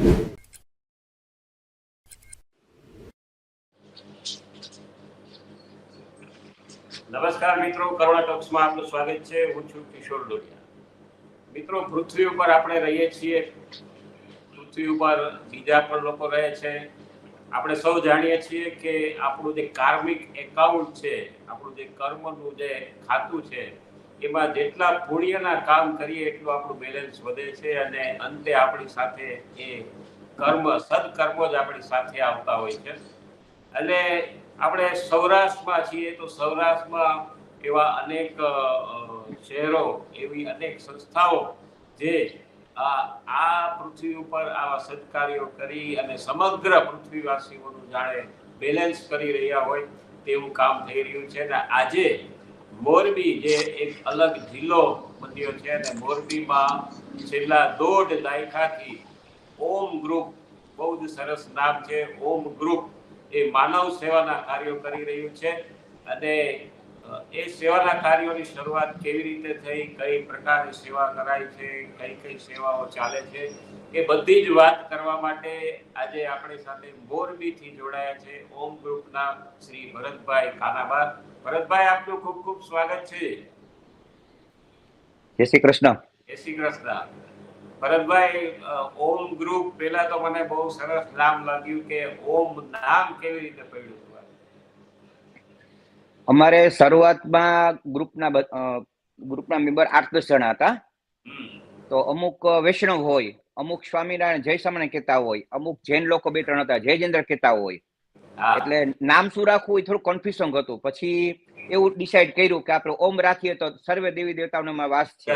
નમસ્કાર મિત્રો, કરુણા ટોક્સમાં આપનું સ્વાગત છે. હું છું કિશોર ડોડિયા. મિત્રો, પૃથ્વી ઉપર આપણે રહીએ છીએ. પૃથ્વી ઉપર બીજા પણ લોકો રહે છે. આપણે સૌ જાણીએ છીએ કે આપણું જે કાર્મિક એકાઉન્ટ છે, આપણું જે કર્મનું જે ખાતું છે એમાં જેટલા પુણ્યના કામ કરીએ એટલું આપણું બેલેન્સ વધે છે અને અંતે આપણી સાથે એ કર્મ, સદકર્મો જ આપણી સાથે આવતા હોય છે. એટલે આપણે સૌરાષ્ટ્રમાં છીએ તો સૌરાષ્ટ્રમાં એવા અનેક શહેરો, એવી અનેક સંસ્થાઓ જે આ પૃથ્વી ઉપર આવા સત્કાર્યો કરી અને સમગ્ર પૃથ્વીવાસીઓનું જાણે બેલેન્સ કરી રહ્યા હોય તેવું કામ થઈ રહ્યું છે. અને આજે મોરબી જે એક અલગ જિલ્લો બન્યો છે અને મોરબીમાં છેલ્લા દોઢ દાયકાથી ઓમ ગ્રુપ બહુ જ સરસ નામ છે. ઓમ ગ્રુપ એ માનવ સેવાના કાર્યો કરી રહ્યું છે અને એ સેવાના કાર્યોની શરૂઆત કેવી રીતે થઈ કઈ પ્રકારની સેવા કરાય છે કઈ કઈ સેવાઓ ચાલે છે એ બધી જ વાત કરવા માટે આજે આપણી સાથે મોરબીથી જોડાયા છે. ઓમ ગ્રુપના શ્રી ભરતભાઈ કાનાબા ભરતભાઈ આપનું ખૂબ ખૂબ સ્વાગત છે. જય શ્રી કૃષ્ણ. જય શ્રી કૃષ્ણ. ભરતભાઈ ઓમ ગ્રુપ પેલા તો મને બહુ સરસ નામ લાગ્યું કે ઓમ નામ કેવી રીતે પડ્યું? અમારે શરૂઆતમાં ગ્રુપના ગ્રુપના મેમ્બર આઠ દસ જણા હતા. તો અમુક વૈષ્ણવ હોય અમુક સ્વામિનારાયણ જય સ્વામિનારાયણ કહેતા હોય અમુક જૈન લોકો બે ત્રણ હતા જય જેન્દ્ર કહેતા હોય. એટલે નામ શું રાખવું એ થોડું કન્ફ્યુઝન હતું. પછી એવું ડિસાઈડ કર્યું કે આપણે ઓમ રાખીએ તો સર્વે દેવી દેવતાઓનો વાસ છે.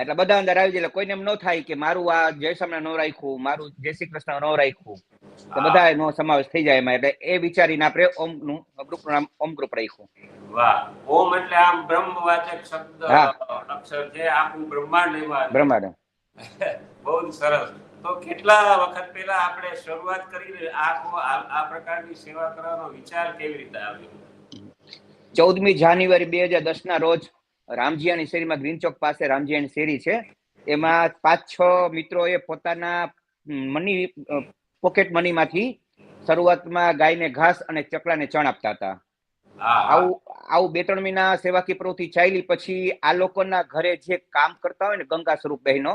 એટલે બધા અંદર આવી જાય. એટલે કોઈને એમ ન થાય કે મારું આ જય સ્વામિનારાયણ ન રાખ્યું મારું જય શ્રી કૃષ્ણ ન રાખ્યું. તો બધા સમાવેશ થઈ જાય એમાં. એટલે એ વિચારીને આપણે ઓમનું ગ્રુપ નામ ઓમ ગ્રુપ રાખ્યું. વાહ. ઓમ એટલે આમ બ્રહ્મવાચક શબ્દ અક્ષર છે આખું બ્રહ્માંડ એમાં બ્રહ્માંડ. બહુ સરસ. તો કેટલા વખત પહેલા આપણે શરૂઆત કરી આખો આ પ્રકારની સેવા કરવાનો વિચાર કેવી રીતે આવ્યો? ચૌદમી જાન્યુઆરી બે હજાર દસ ના રોજ રામજીયાની શેરીમાં ગ્રીન ચોક પાસે રામજીયાની શેરી છે. એમાં પાંચ છ મિત્રોએ પોતાના મની પોકેટ મનીમાંથી શરૂઆતમાં ગાયને ઘાસ અને ચકલાને ચણ આપતા હતા. આવું આવું બે ત્રણ મહિના સેવાકી પ્રવૃત્તિ ચાલી પછી આ લોકોના ઘરે જે કામ કરતા હોય ને ગંગા સ્વરૂપ બહેનો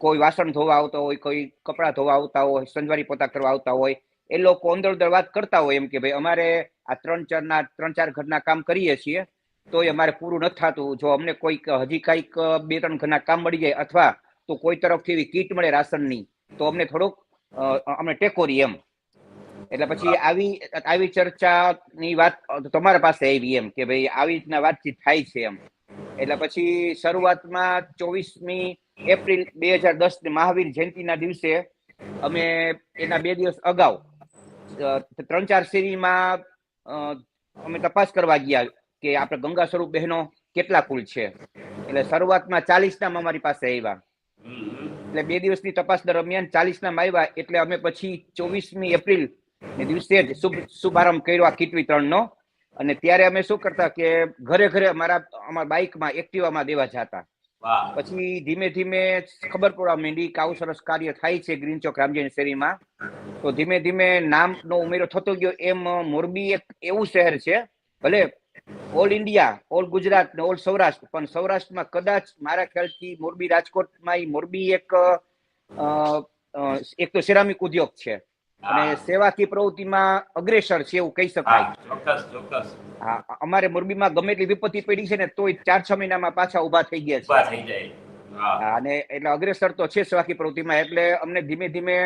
કોઈ વાસણ ધોવા આવતા હોય કોઈ કપડાં ધોવા આવતા હોય સંજવારી પોતા કરવા આવતા હોય એ લોકો અંદર અંદર વાત કરતા હોય એમ કે ભાઈ અમારે આ ત્રણ ચાર ના ત્રણ ચાર ઘરના કામ કરીએ છીએ તો એ અમારે પૂરું નથી થતું જો અમને કોઈક હજી કંઈક બે ત્રણ ઘરના કામ મળી જાય અથવા તો કોઈ તરફથી એવી કીટ મળે રાશનની તો અમને થોડુંક અ, અમને ટેકો રહે એમ. એટલે પછી આવી આવી ચર્ચાની વાત તમારા પાસે આવી એમ કે ભાઈ આવી રીતના વાતચીત થાય છે એમ. એટલે પછી શરૂઆતમાં ચોવીસમી એપ્રિલ બે હજાર દસ મહાવીર જયંતિના દિવસે અમે એના બે દિવસ અગાઉ ત્રણ ચાર શેરીમાં અમે તપાસ કરવા ગયા કે આપણે ગંગા સ્વરૂપ બહેનો કેટલા કુલ છે. એટલે શરૂઆતમાં ચાલીસ નામ અમારી પાસે આવ્યા. એટલે બે દિવસની તપાસ દરમિયાન ચાલીસ નામ આવ્યા એટલે અમે પછી ચોવીસમી એપ્રિલ દિવસે જ શુભ શુભારંભ કર્યો આ કીટ વિતરણનો અને ત્યારે અમે શું કરતા કે ઘરે ઘરે અમારા અમારા બાઇકમાં એક્ટિવામાં દેવા જતા. પછી ધીમે ધીમે ખબર પડવા માંડી કે આવું સરસ કાર્ય થાય છે ગ્રીન ચોક રામજીની શેરીમાં. તો ધીમે ધીમે નામનો ઉમેરો થતો ગયો. એમ મોરબી એક એવું શહેર છે. ભલે ઓલ ઇન્ડિયા ઓલ ગુજરાત ને ઓલ સૌરાષ્ટ્ર પણ સૌરાષ્ટ્રમાં કદાચ મારા ખ્યાલથી મોરબી રાજકોટમાં મોરબી એક એક તો સિરામિક ઉદ્યોગ છે. અને હા. પ્રવૃત્તિમાં અગ્રેસર છે એવું કહી શકાય. હા અમારે મોરબીમાં ગમે એટલી વિપત્તિ પડી છે ને તોય ચાર છ મહિનામાં પાછા ઊભા થઈ ગયા છે. અને એટલે અગ્રેસર તો છે સેવાકી પ્રવૃત્તિમાં એટલે અમને ધીમે ધીમે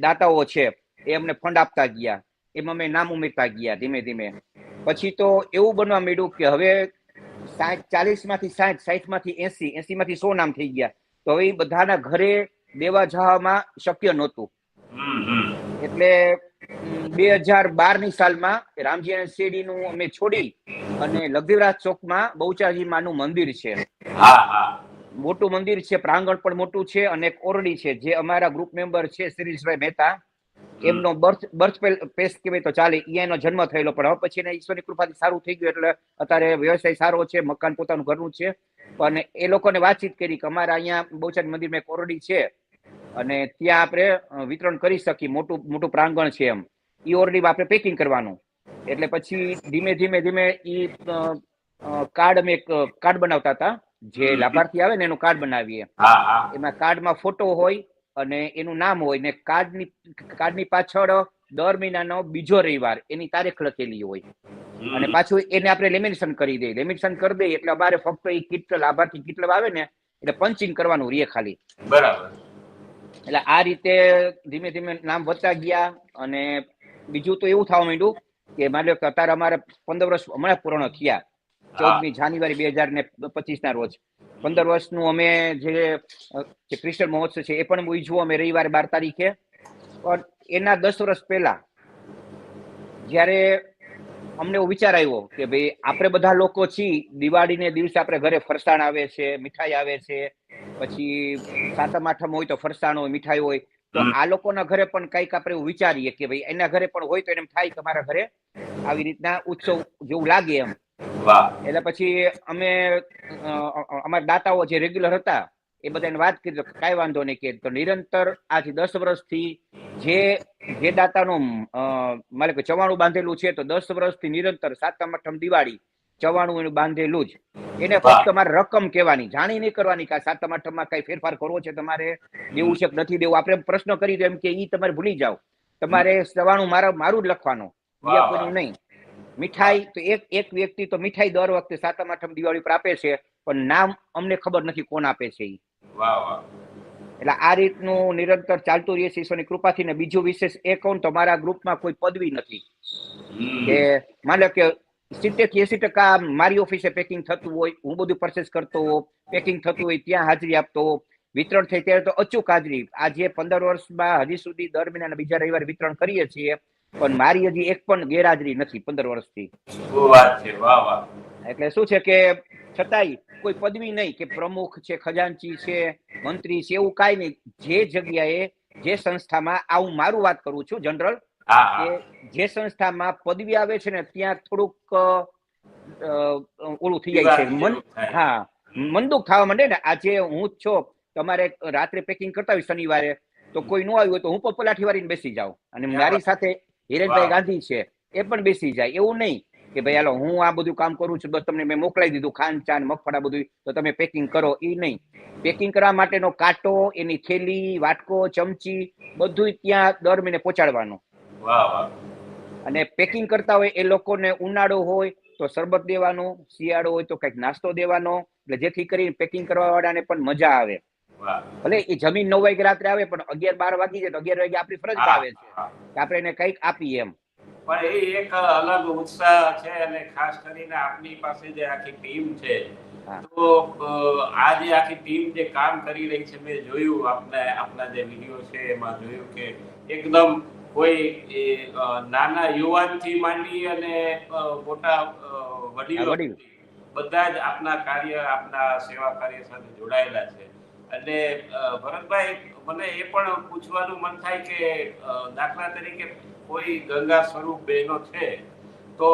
દાતાઓ છે એ અમને ફંડ આપતા ગયા. એમાં અમે નામ ઉમેરતા ગયા ધીમે ધીમે. પછી તો એવું બનવા માંડ્યું કે હવે સાઠ ચાલીસમાંથી સાઠ સાઠમાંથી એસી એસી માંથી સો નામ થઈ ગયા. તો હવે બધાના ઘરે દેવા જવામાં શક્ય નહોતું. એટલે બે હજાર બારની સાલમાં રામજી શેરડીનું અમે છોડી અને લગદેવરાજ ચોકમાં બહુચાજી માનું મંદિર છે. મોટું મંદિર છે પ્રાંગણ પણ મોટું છે અને એક ઓરડી છે જે અમારા ગ્રુપ મેમ્બર છે શિરીષભાઈ મહેતા. એમનો બર્થ બર્થ પેસ્ટ કહેવાય તો ચાલે એનો જન્મ થયેલો. પણ હવે પછી એને ઈશ્વરની કૃપાથી સારું થઈ ગયું એટલે અત્યારે વ્યવસાય સારો છે મકાન પોતાનું ઘરનું છે. પણ એ લોકોને વાતચીત કરી કે અમારા અહીંયા બહુચરાજી મંદિરમાં એક ઓરડી છે. અને ત્યાં આપણે વિતરણ કરી શકીએ મોટું મોટું પ્રાંગણ છે એમ. ઈ ઓરડી આપણે પેકિંગ કરવાનું. એટલે પછી ધીમે ધીમે ધીમે એ કાર્ડ અમે એક કાર્ડ બનાવતા હતા. જે લાભાર્થી આવે ને એનું કાર્ડ બનાવીએ. એમાં કાર્ડમાં ફોટો હોય અને એનું નામ હોય ને કાર્ડની કાર્ડની પાછળ દર મહિનાનો બીજો રવિવાર એની તારીખ લખેલી હોય. અને પાછું એને આપણે લેમિનેશન કરી દઈએ. લેમિનેશન કરી દઈએ એટલે અમારે ફક્ત એ કીટ લાભાર્થી કેટલા આવે ને એટલે પંચિંગ કરવાનું રીએ ખાલી. બરાબર. એટલે આ રીતે ધીમે ધીમે નામ વધતા ગયા અને બીજું તો એવું થવા માંડ્યું કે માની લો કે અત્યારે અમારે પંદર વર્ષ હમણાં પૂર્ણ થયા ચૌદમી જાન્યુઆરી બે હજાર ને પચીસ ના રોજ. પંદર વર્ષનું અમે જે ક્રિસ્ટલ મહોત્સવ છે એ પણ ઉજવું અમે રવિવારે બાર તારીખે. પણ એના દસ વર્ષ પહેલા જ્યારે અમને એવો વિચાર આવ્યો કે ભાઈ આપણે બધા લોકો છીએ દિવાળીને દિવસે આપણે ઘરે ફરસાણ આવે છે મીઠાઈ આવે છે પછી સાતમ આઠમ હોય તો ફરસાણ હોય મીઠાઈ હોય તો આ લોકોના ઘરે પણ કંઈક આપણે એવું વિચારીએ કે ભાઈ એના ઘરે પણ હોય તો એને એમ થાય કે અમારા ઘરે આવી રીતના ઉત્સવ જેવું લાગે એમ. એટલે પછી અમે અમારા દાતાઓ જે રેગ્યુલર હતા એ બધાને વાત કરી કાંઈ વાંધો નહીં કે તો નિરંતર આથી દસ વર્ષથી જે જે દાતાનું મારે કે ચવાણું બાંધેલું છે તો દસ વર્ષથી નિરંતર સાતમ આઠમ દિવાળી ચવાણું એનું બાંધેલું જ. એને ફક્ત તમારે રકમ કહેવાની જાણી નહીં કરવાની કે સાતમ આઠમમાં કઈ ફેરફાર કરવો છે તમારે દેવું છે કે નથી દેવું? આપણે પ્રશ્ન કરી દો એમ કે ઈ તમારે ભૂલી જાઓ. તમારે સવાણું મારા મારું જ લખવાનું. બીજા કોઈનું નહીં. મીઠાઈ તો એક એક વ્યક્તિ તો મીઠાઈ દર વખતે સાતમ આઠમ દિવાળી પર આપે છે પણ નામ અમને ખબર નથી કોણ આપે છે વાહ એટલે આ રીતનું નિરંતર ચાલતું રહે છે ઈશ્વરની કૃપાથી. ને બીજું વિશેષ એ કહું તો મારા ગ્રુપમાં કોઈ પદવી નથી. કે માનો કે સિત્તેરથી એસી ટકા મારી ઓફિસે પેકિંગ થતું હોય હું બધું પરચેસ કરતો હો પેકિંગ થતું હોય ત્યાં હાજરી આપતો હો વિતરણ થાય ત્યારે તો અચૂક હાજરી. આજે પંદર વર્ષમાં હજી સુધી દર મહિનાના બીજા રવિવારે વિતરણ કરીએ છીએ. પણ મારી હજી એક પણ ગેરહાજરી નથી પંદર વર્ષથી. એટલે શું છે કે છતાંય કોઈ પદવી નહીં કે પ્રમુખ છે ખજાનચી છે મંત્રી છે એવું કાંઈ નહીં. જે જગ્યાએ જે સંસ્થામાં આ હું મારું વાત કરું છું જનરલ જે સંસ્થામાં પદવી આવે છે ને ત્યાં થોડુંક ઓલું થઈ જાય છે. મન હા મંદુક થવા માંડે ને આજે હું જ છો તમારે રાત્રે પેકિંગ કરતા હોય શનિવારે તો કોઈ ન આવ્યું હોય તો હું પણ પલાઠી વાળીને બેસી જાઉં. અને મારી સાથે હિરેનભાઈ ગાંધી છે એ પણ બેસી જાય. એવું નહીં કે ભાઈ હાલો હું આ બધું કામ કરું છું બસ તમને મેં મોકલાઈ દીધું ખાંડ ચાન મગફળા બધું તો તમે પેકિંગ કરો. એ નહીં. પેકિંગ કરવા માટેનો કાંટો એની થેલી વાટકો ચમચી બધું ત્યાં દર મહિને પહોંચાડવાનું. અને પેકિંગ કરતા હોય એ લોકોને ઉનાળો હોય તો શરબત દેવાનું શિયાળો હોય તો કંઈક નાસ્તો દેવાનો. એટલે જેથી કરીને પેકિંગ કરવા વાળાને પણ મજા આવે. ભલે એ જમીન નવ વાગે રાત્રે આવે પણ અગિયાર બાર વાગી જાય તો અગિયાર વાગે આપણી ફરજ આવે છે. કે આપણે એને કંઈક આપીએ એમ. પણ એ એક અલગ ઉત્સાહ છે અને ખાસ કરીને આપની પાસે જે આખી ટીમ છે તો આ જે આખી ટીમ જે કામ કરી રહી છે મેં જોયું આપને આપના જે વીડિયો છે એમાં જોયું કે એકદમ કોઈ નાના યુવાન યુવાનથી માંડી અને મોટા વડીલ. બધા જ આપના કાર્ય આપના સેવા કાર્ય સાથે જોડાયેલા છે. અને ભરતભાઈ, મને એ પણ પૂછવાનું મન થાય કે દાખલા તરીકે કોઈ ગંગા સ્વરૂપ બહેનો છે, તો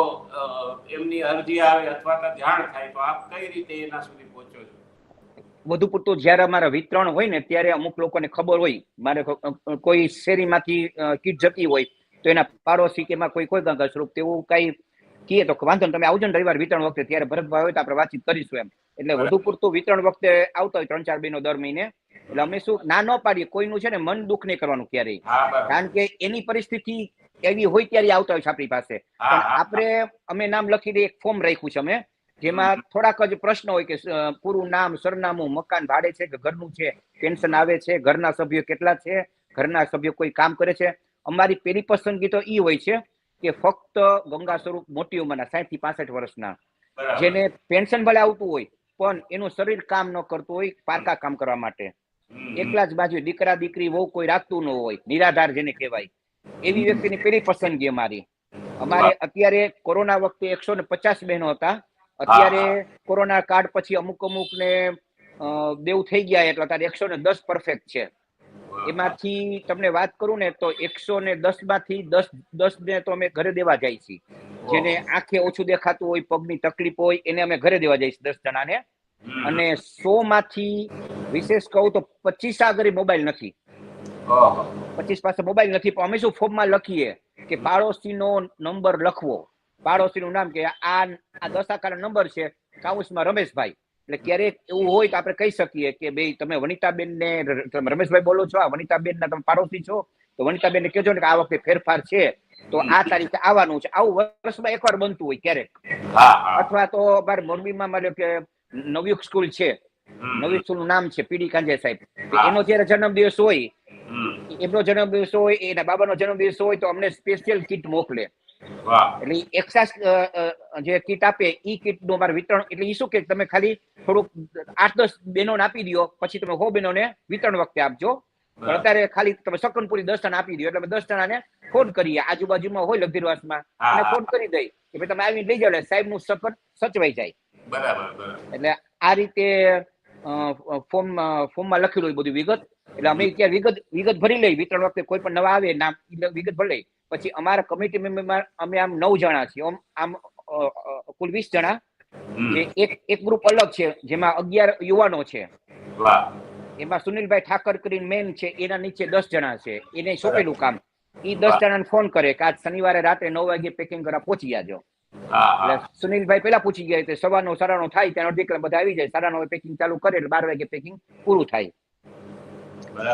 એમની અરજી આવે અથવા તો જાણ થાય, તો આપ કઈ રીતે એના સુધી પહોંચો છો? વધુ પૂરતું જ્યારે અમારા વિતરણ હોય ને, ત્યારે અમુક લોકોને ખબર હોય. મારે કોઈ શેરીમાંથી કીટ જતી હોય, તો એના પાડોશી કે એમાં કોઈ કોઈ ગંગા સ્વરૂપ, તેવું કઈ કીએ તો વાંધો તમે આવજો ને રવિવાર વિતરણ વખતે, ત્યારે ભરતભાઈ હોય તો આપણે વાતચીત કરીશું એમ. એટલે વધુ પૂરતું વિતરણ વખતે આવતા હોય ત્રણ ચાર મહિનો દર મહિને એટલે અમે શું ના ન પાડીએ કોઈનું છે ને મન દુઃખ નહીં કરવાનું ક્યારેય. કારણ કે એની પરિસ્થિતિ એવી હોય ત્યારે આવતા હોય છે આપણી પાસે. પણ આપણે અમે નામ લખી દઈએ એક ફોર્મ રાખ્યું છે અમે જેમાં થોડાક જ પ્રશ્ન હોય કે પૂરું નામ સરનામું મકાન ભાડે છે કે ઘરનું છે પેન્શન આવે છે ઘરના સભ્યો કેટલા છે ઘરના સભ્યો કોઈ કામ કરે છે. અમારી પેલી પસંદગી તો ઈ હોય છે કે ફક્ત ગંગા સ્વરૂપ મોટી ઉંમરના સાહીઠથી પાસઠ વર્ષના જેને પેન્શન ભલે આવતું હોય પણ એનું શરીર કામ ન કરતું હોય પારકા કામ કરવા માટે. એકલા જ બાજુ દીકરા દીકરી વહુ કોઈ રાખતું ન હોય નિરાધાર જેને કહેવાય. એવી વ્યક્તિની પેલી પસંદગી અમારી. અમારે અત્યારે કોરોના વખતે એકસો ને પચાસ બહેનો હતા. અત્યારે કોરોના કાર્ડ પછી અમુક અમુક ને દેવ થઈ ગયા એટલે અત્યારે એકસો ને દસ પરફેક્ટ છે. એમાંથી તમને વાત કરું ને તો એકસો ને દસમાંથી દસ દસ ને તો અમે ઘરે દેવા જાય છીએ. જેને આંખે ઓછું દેખાતું હોય પગની તકલીફ હોય એને અમે ઘરે દેવા જઈશ દસ જણાને. અને સો માંથી વિશેષ કહું તો પચીસ આગળ મોબાઈલ નથી. પચીસ પાસે મોબાઈલ નથી પણ અમે શું ફોર્મમાં લખીએ કે પાડોશીનો નંબર લખવો. પાડોશીનું નામ કે આ આ દસ આકારનો નંબર છે કાઉન્સમાં રમેશભાઈ. એટલે ક્યારેક એવું હોય તો આપણે કહી શકીએ કે ભાઈ તમે વનિતાબેન ને રમેશભાઈ બોલો છો આ વનિતાબેન ના તમે પાડોશી છો તો વનિતાબેન ને કહેજો ને કે આ વખતે ફેરફાર છે. તો આ તારીખે આવવાનું છે. આવું વર્ષમાં એકવાર બનતું હોય ક્યારેક. અથવા તો બાર મોરબીમાં મારે કે નવયુગ સ્કૂલ છે. નવયુગ સ્કૂલનું નામ છે પીડી કાંજે સાહેબ. એનો જયારે જન્મદિવસ હોય. એમનો જન્મદિવસ હોય એના બાબાનો જન્મદિવસ હોય તો અમને સ્પેશિયલ કીટ મોકલે. એટલે એક્સાસ જે કીટ આપે ઈ કીટનું અમારે વિતરણ એટલે ઈ શું કે તમે ખાલી થોડુંક આઠ દસ બહેનોને આપી દો પછી તમે હો બહેનોને વિતરણ વખતે આપજો. પણ અત્યારે ખાલી તમે શકનપુરી દસ ટન આપી દો એટલે દસ જણાને ફોન કરીએ. આજુબાજુમાં હોય લગીરવાસમાં અને ફોન કરી દઈ કે ભાઈ તમે આવીને લઈ જાવ સાહેબનું સકન સચવાઈ જાય. બરાબર એટલે આ રીતે ફોર્મ ફોર્મમાં લખેલું હોય બધું વિગત. એટલે અમે ત્યાં વિગત વિગત ભરી લઈ. વિતરણ વખતે કોઈ પણ નવા આવે નામ વિગત ભરી લઈ. પછી અમારા કમિટી મેમ્બરમાં અમે આમ નવ જણા છીએ. આમ આમ કુલ વીસ જણા. એક એક ગ્રુપ અલગ છે જેમાં અગિયાર યુવાનો છે. એમાં સુનિલભાઈ ઠાકર કરીને મેન છે એના નીચે દસ જણા છે. એને સોંપેલું કામ. એ દસ જણાને ફોન કરે કે આજ શનિવારે રાત્રે નવ વાગે પેકિંગ કરવા પહોંચી જાજો. એટલે સુનિલભાઈ પેલા પૂછી ગયા એટલે સવારનો સાડાનો થાય ત્યાં અડધી કલાક બધા આવી જાય સાડા નો પેકિંગ ચાલુ કરે એટલે બાર વાગે પેકિંગ પૂરું થાય.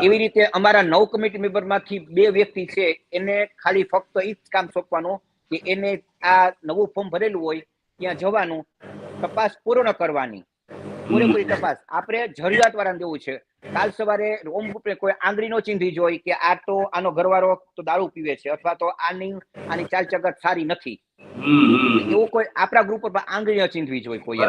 એવી રીતે અમારા નવ કમિટી મેમ્બરમાંથી બે વ્યક્તિ છે એને ખાલી ફક્ત એ જ કામ સોંપવાનું કે એને આ નવું ફોર્મ ભરેલું હોય ત્યાં જવાનું તપાસ પૂર્ણ કરવાની. પૂરેપૂરી તપાસ. આપણે જરૂરિયાત વાળાને દેવું છે. કાલ સવારે રોમ કોઈ આંગળી નો ચીંધી જોઈ કે આ તો આનો ઘરવાળો તો દારૂ પીવે છે અથવા તો આની આની ચાલ ચગત સારી નથી. એવું કોઈ આપણા ગ્રુપ પર આંગળી ન ચીંધવી જોઈએ કોઈ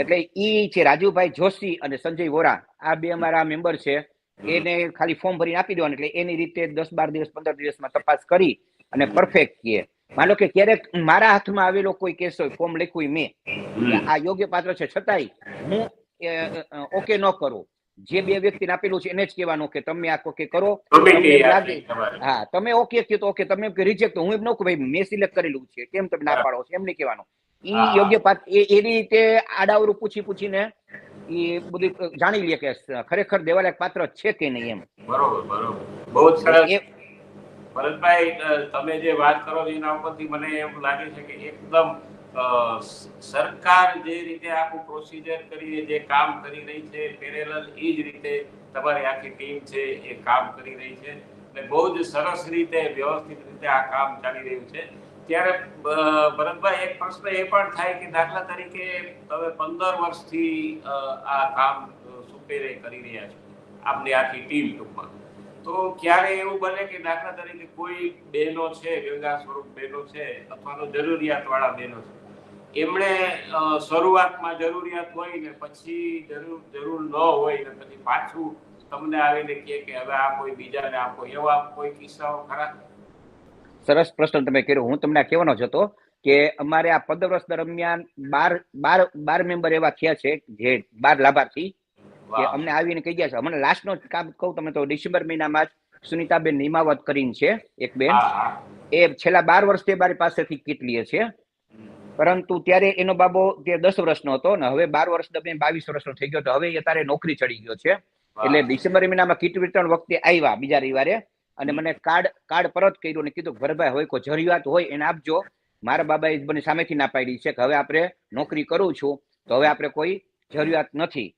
એટલે ઈ છે રાજુભાઈ જોશી અને સંજય વોરા. આ બે અમારા મેમ્બર છે. એને ખાલી ફોર્મ ભરીને આપી દેવાનું. એટલે એની રીતે દસ બાર દિવસ પંદર દિવસમાં તપાસ કરી અને પરફેક્ટ કહે માનો કે ક્યારેક મારા હાથમાં આવેલો કોઈ કેસ હોય ફોર્મ લખ્યું મેં આ યોગ્ય પાત્ર છે. છતાંય હું ઓકે ન કરું. જે બે વ્યક્તિને આપેલું છે એને જ કહેવાનું કે તમે આ ઓકે કરો. હા તમે ઓકે કહ્યું તો ઓકે તમે રિજેક્ટ હું એમ ન કહું ભાઈ મેં સિલેક્ટ કરેલું છે કેમ તમે ના પાડો છો? એમ નહીં કહેવાનું. ઈ યોગ્ય પાત્ર એ રીતે આડાવરું પૂછી પૂછીને એ બધું જાણી લે કે ખરેખર દેવાલાયક પાત્ર છે કે નહીં એમ. બરોબર બરોબર. બહુ સરસ. એ ભરતભાઈ તમે જે વાત કરો એના ઉપરથી મને એમ લાગે છે કે એકદમ સરકાર જે રીતે આખું પ્રોસિજર કરી જે કામ કરી રહી છે પેરેલલ એ જ રીતે તમારી આખી ટીમ છે, એ કામ કરી રહી છે. અને બહુ જ સરસ રીતે, વ્યવસ્થિત રીતે આ કામ ચાલી રહ્યું છે. ત્યારે ભરતભાઈ, એક પ્રશ્ન એ પણ થાય કે દાખલા તરીકે તમે પંદર વર્ષથી આ કામ સુપેરે કરી રહ્યા છો. આપની આખી ટીમ ટૂંકમાં. તો ક્યારે એવું બને કે દાખલા તરીકે કોઈ બહેનો છે, ગંગા સ્વરૂપ બહેનો છે, અથવા તો જરૂરિયાત વાળા બહેનો છે. એમણે શરૂઆતમાં જરૂરિયાત હોય ને પછી જરૂર જરૂર ન હોય ને પછી પાછું તમને આવીને કહે કે હવે આ કોઈ બીજાને આપો. એવા કોઈ કિસ્સાઓ ખરા? સરસ પ્રશ્ન તમે કર્યો. હું તમને આ કહેવાનો જ હતો કે અમારે આ પંદર વર્ષ દરમિયાન બાર બાર બાર મેમ્બર એવા થયા છે, જે બાર લાભાર્થી. કે અમને આવીને કહી ગયા છે. અમને લાસ્ટ નો કામ કહું તમે તો ડિસેમ્બર મહિનામાં જ સુનિતાબેન નિમાવત કરીને છે એક બેન. એ છેલ્લા બાર વર્ષથી મારી પાસેથી કીટ લે છે. પરંતુ ત્યારે એનો બાબો તે દસ વર્ષનો હતો ને હવે બાર વર્ષ દરમિયાન બાવીસ વર્ષનો થઈ ગયો તો હવે એ તારે નોકરી ચડી ગયો છે. એટલે ડિસેમ્બર મહિનામાં કીટ વિતરણ વખતે આવ્યા બીજા રવિવારે. અને મને કાર્ડ કાર્ડ પરત કર્યું અને કીધું ભરભાઈ હોય કોઈ જરૂરિયાત હોય એને આપજો. મારા બાબાએ મને સામેથી ના પાડી છે કે હવે આપણે નોકરી કરું છું. તો હવે આપણે કોઈ જરૂરિયાત નથી.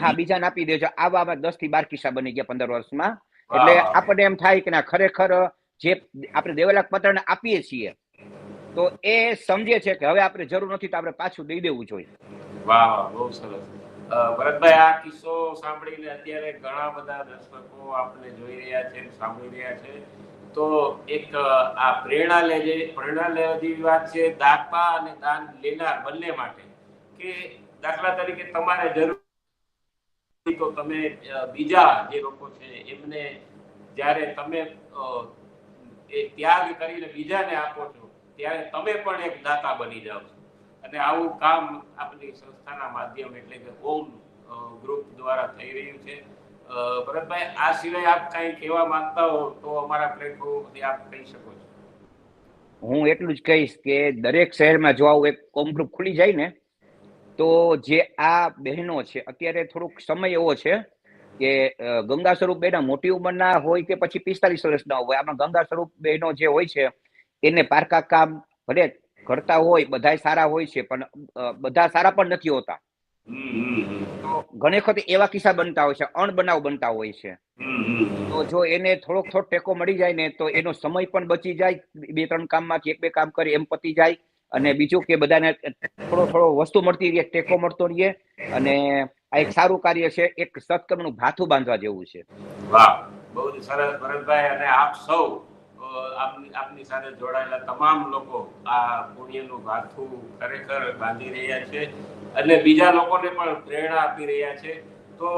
હા બીજાને આપી દેજો. આવા આવા દસથી બાર કિસ્સા બની ગયા પંદર વર્ષમાં. એટલે આપણને એમ થાય કે ના ખરેખર જે આપણે દેવેલાક પત્રને આપીએ છીએ તો એ સમજે છે કે હવે આપણે જરૂર નથી તો આપણે પાછું દઈ દેવું જોઈએ. વાહ બહુ સરસ. ભરતભાઈ આ કિસ્સો સાંભળીને અત્યારે ઘણા બધા દર્શકો આપણે જોઈ રહ્યા છે સાંભળી રહ્યા છે. તો એક આ પ્રેરણા લેજે પ્રેરણા લેવા વાત છે દાતા અને દાન લેનાર બંને માટે. કે દાખલા તરીકે તમારે જરૂર તો તમે બીજા જે લોકો છે, એમને જ્યારે તમે એ ત્યાગ કરીને બીજાને આપો છો, ત્યારે તમે પણ એક દાતા બની જાઓ છો. અને આવું કામ આપણી સંસ્થાના માધ્યમ એટલે કે ઓમ ગ્રુપ દ્વારા થઈ રહ્યું છે. ભરતભાઈ, આ સિવાય આપ કઈ કહેવા માંગતા હો તો અમારા પ્લેટફોર્મથી આપ કહી શકો છો. હું એટલું જ કહીશ કે દરેક શહેરમાં જો આવું એક કોમ ગ્રુપ ખુલી જાય ને તો જે આ બહેનો છે, અત્યારે થોડુંક સમય એવો છે કે ગંગા સ્વરૂપ બેના મોટી ઉંમરના હોય કે પછી પિસ્તાલીસ વર્ષના હોય, આમાં ગંગા સ્વરૂપ બેનો જે હોય છે, એને પારકા કામ ભલે કરતા હોય, બધાય સારા હોય છે, પણ બધા સારા પણ નથી હોતા ઘણી વખત એવા કિસ્સા બનતા હોય છે, અણબનાવ બનતા હોય છે. તો જો એને થોડોક થોડોક ટેકો મળી જાય ને, તો એનો સમય પણ બચી જાય, બે ત્રણ કામમાંથી એક બે કામ કરી, એમ પતી જાય અને બીજું કે બધાને થોડો થોડો વસ્તુ મળતી રહીએ ટેકો મળતો રહીએ અને આ એક સારું કાર્ય છે, એક સત્કર્મનું ભાથું બાંધવા જેવું છે. વાહ, બહુ જ સરસ ભરતભાઈ, અને આપ સૌ આપની આપની સાથે જોડાયેલા તમામ લોકો આ પુણ્યનું ભાથું ખરેખર બાંધી રહ્યા છે અને બીજા લોકોને પણ પ્રેરણા આપી રહ્યા છે. તો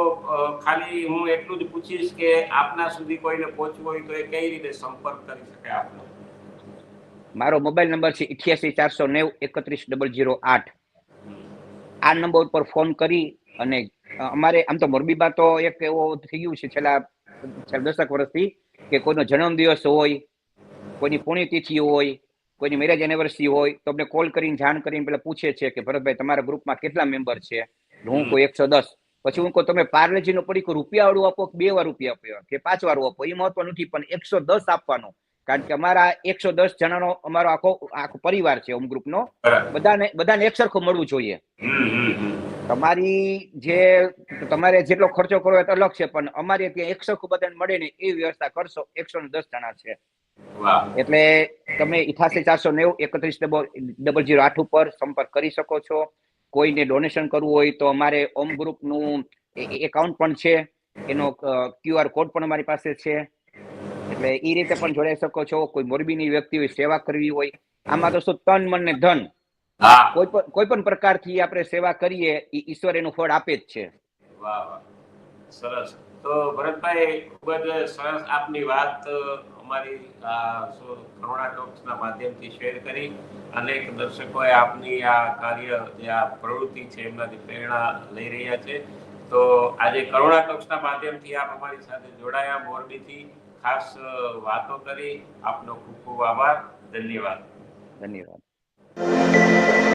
ખાલી હું એટલું જ પૂછીશ કે આપના સુધી કોઈને પહોંચવું હોય તો એ કઈ રીતે સંપર્ક કરી શકે આપનો? મારો મોબાઈલ નંબર છે ઇઠ્યાસી ચારસો નેવ એકત્રીસ ડબલ જીરો આઠ. આ નંબર પર ફોન કરી અને અમારે આમ તો મોરબીમાં તો એક એવો થઈ ગયું છે છેલ્લા દસક વર્ષથી કે કોઈનો જન્મદિવસ હોય કોઈની પુણ્યતિથિ હોય કોઈની મેરેજ એનિવર્સરી હોય તો અમને કોલ કરીને જાણ કરીને પેલા પૂછે છે કે ભરતભાઈ તમારા ગ્રુપમાં કેટલા મેમ્બર છે? હું કોઈ એકસો દસ. પછી હું કહું તમે પાર્લેજીનો પડીકો રૂપિયા વાળું આપો કે બે વાર રૂપિયા આપો? કે પાંચ વાર આપો? એ મહત્વ નથી પણ એકસો દસ આપવાનો. કારણ કે અમારા એકસો દસ જણાનો અમારો આખો આખો પરિવાર છે હોમ ગ્રુપનો બધાને બધાને એક સરખું મળવું જોઈએ. તમારી જે તમારે જેટલો ખર્ચો કરવો હોય તો અલગ છે પણ અમારે ત્યાં એક સરખું બધાને મળે ને એ વ્યવસ્થા કરશો એકસો દસ જણા છે. એટલે તમે ઇઠાસી ચારસો નેવું એકત્રીસ ડબલ ડબલ જીરો આઠ ઉપર સંપર્ક કરી શકો છો. કોઈને ડોનેશન કરવું હોય તો અમારે ઓમ ગ્રુપનું એકાઉન્ટ પણ છે. એનો ક્યુઆર કોડ પણ અમારી પાસે છે. એટલે એ રીતે પણ જોડાઈ શકો છો. કોઈ મોરબીની વ્યક્તિ હોય સેવા કરવી હોય આમાં તો શું તન મન ને ધન? કોઈ પણ કોઈ પણ પ્રકારથી આપણે સેવા કરીએ એ ઈશ્વર એનું ફળ આપે જ છે. સરસ. તો ભરતભાઈ ખૂબ જ સરસ આપની વાત અમારી કરુણા ટોક્સના માધ્યમથી શેર કરી અનેક દર્શકોએ આપની આ કાર્ય જે આ પ્રવૃત્તિ છે એમનાથી પ્રેરણા લઈ રહ્યા છે. તો આજે કરુણા ટોક્સના માધ્યમથી આપ અમારી સાથે જોડાયા મોરબીથી. ખાસ વાતો કરી. આપનો ખૂબ ખૂબ આભાર. ધન્યવાદ. ધન્યવાદ.